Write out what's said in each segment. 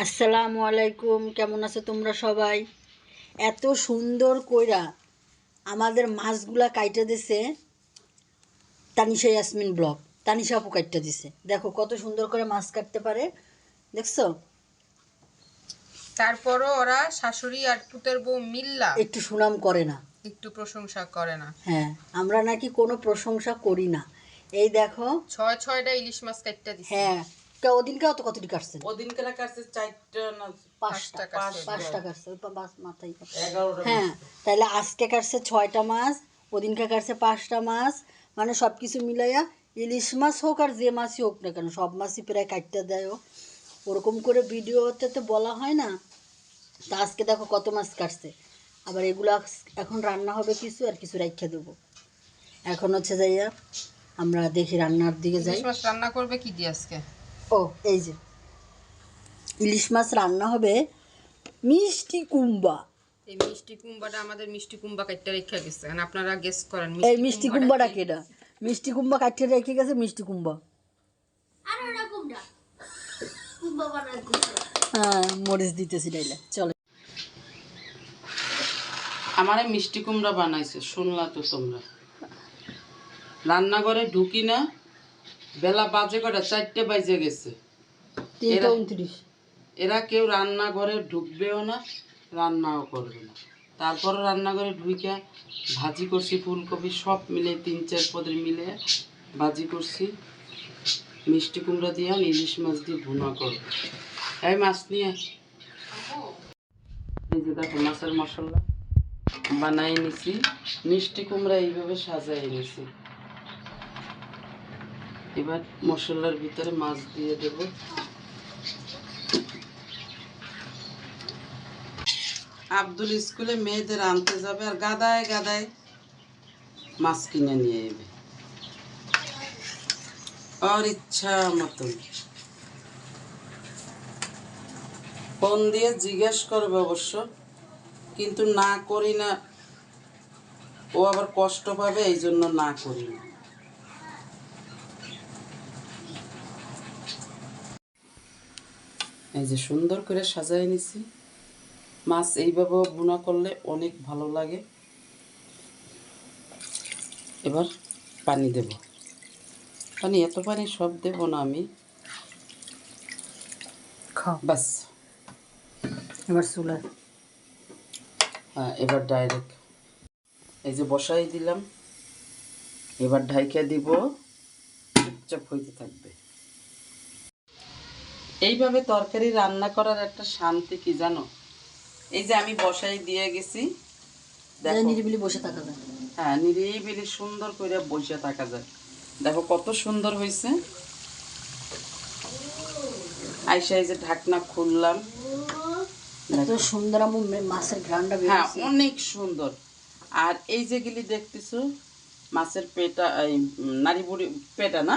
আসসালামু আলাইকুম কেমন আছো তোমরা সবাই? এত সুন্দর কইরা আমাদের মাছগুলা কাইটা দিছে তানিশা ইয়াসমিন ব্লক তানিশা আপু কাইটা দিছে। দেখো কত সুন্দর করে মাছ কাটতে পারে। দেখছ? তারপরও ওরা শাশুড়ি আর পুতের বউ মিল্লা। একটু সুনাম করে না। একটু প্রশংসা করে না। হ্যাঁ আমরা নাকি কোনো প্রশংসা করি না। এই দেখো। ছয় ছয়টা ইলিশ মাছ কাটটা দিছে। হ্যাঁ ওদিনকে অত চারটা না পাঁচটা পাঁচটা কাটছে। পা- পাঁচ মাথায় হ্যাঁ তাহলে আজকে কাটছে ছয়টা মাছ ওদিনকে কাটছে পাঁচটা মাছ মানে সব কিছু মিলাইয়া ইলিশ মাছ হোক আর যে মাছই হোক না কেন সব মাছই প্রায় কাটতে দেয় ওরকম করে ভিডিওতে তো বলা হয় না। তা আজকে দেখো কত মাছ কাটছে। আবার এগুলো এখন রান্না হবে কিছু আর কিছু রাখা দেবো। এখন হচ্ছে যাইয়া আমরা দেখি রান্নার দিকে যাই। রান্না করবে কি দিয়ে আজকে? ও এই যে। ইলিশ মাছ রান্না হবে মিষ্টি কুম্বা। এই মিষ্টি কুম্বাটা আমাদের মিষ্টি কুম্বা কাটটা রেখে গেছে। এখন আপনারা গেস করেন এই মিষ্টি কুম্বাটা কেটা মিষ্টি কুম্বা কাটিয়ে রেখে গেছে মিষ্টি কুম্বা। আর ওটা কুম্বা। কুম্বা বানায় হ্যাঁ মরিচ দিতেছি ডাইলে চলো। আমারে মিষ্টি কুমড়া বানাইছে শুনলা তো তোমরা। রান্নাঘরে ঢুকি না বেলা বাজে কটা চারটে বাজে গেছে। এরা- কেউ রান্নাঘরে ঢুকবেও না রান্নাও করবে না। তারপর রান্নাঘরে ঢুকে ভাজি করছি ফুলকপি সব মিলে তিন চার পদের মিলে ভাজি করছি। মিষ্টি কুমড়া দিয়ে ইলিশ মাছ দিয়ে ভুনা করব। এই মাছ নিয়ে। এই যে দেখো মাছের মশলা বানাই নিছি। মিষ্টি কুমড়া এইভাবে সাজাই নিছি। এবার মশলার ভিতরে মাছ দিয়ে দেবো। আব্দুল স্কুলে মেয়েদের আনতে যাবে আর গাদায় গাদায় মাছ কিনে নিয়ে যাবে আর ইচ্ছা মতন। ফোন দিয়ে জিজ্ঞেস করবে অবশ্য, কিন্তু না করি না। ও আবার কষ্ট পাবে এই জন্য না করি না। এই যে সুন্দর করে সাজাই নিছি। মাছ এইভাবে ভুনা করলে অনেক ভালো লাগে। এবার পানি দেব। পানি এত পানি সব দেব না আমি। বাস এবার চুলা হ্যাঁ এবার ডাইরেক্ট এই যে বসাই দিলাম। এবার ঢাইকা দিব। চুপচাপ হইতে থাকবে। এইভাবে তরকারি রান্না করার একটা শান্তি কি জানো? এই যে আমি বসাই দিয়ে গেছি নিরিবিলি বসে থাকা যায়। হ্যাঁ নিরিবিলি সুন্দর করে বসে থাকা যায়। দেখো কত সুন্দর হয়েছে। আইসা এই যে ঢাকনা খুললাম। এত সুন্দর আমু মাছের হ্যাঁ অনেক সুন্দর। আর এই যেগুলি দেখতেছো মাছের পেটা এই নারী বুড়ি পেটা না?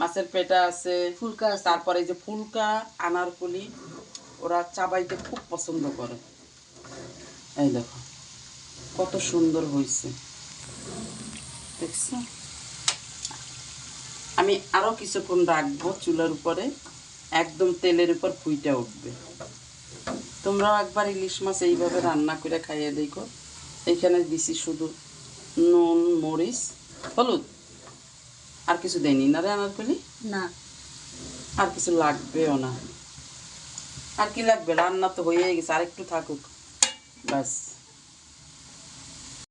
মাছের পেটা আছে ফুলকা তারপরে যে ফুলকা আনারকলি ওরা চাবাইতে খুব পছন্দ করে। এই দেখো কত সুন্দর হয়েছে দেখছ? আমি আরও কিছুক্ষণ রাখব চুলার উপরে একদম তেলের উপর ফুইটা উঠবে। তোমরাও একবার ইলিশ মাছ এইভাবে রান্না করে খাইয়ে দেখো। এইখানে দিছি শুধু নুন মরিচ হলুদ। আর কিছু দেয়নি? না রে আনারকলি না। আর কিছু লাগবেও না। আর কি লাগবে? রান্না তো হয়েই গেছে আর একটু থাকুক। ব্যাস।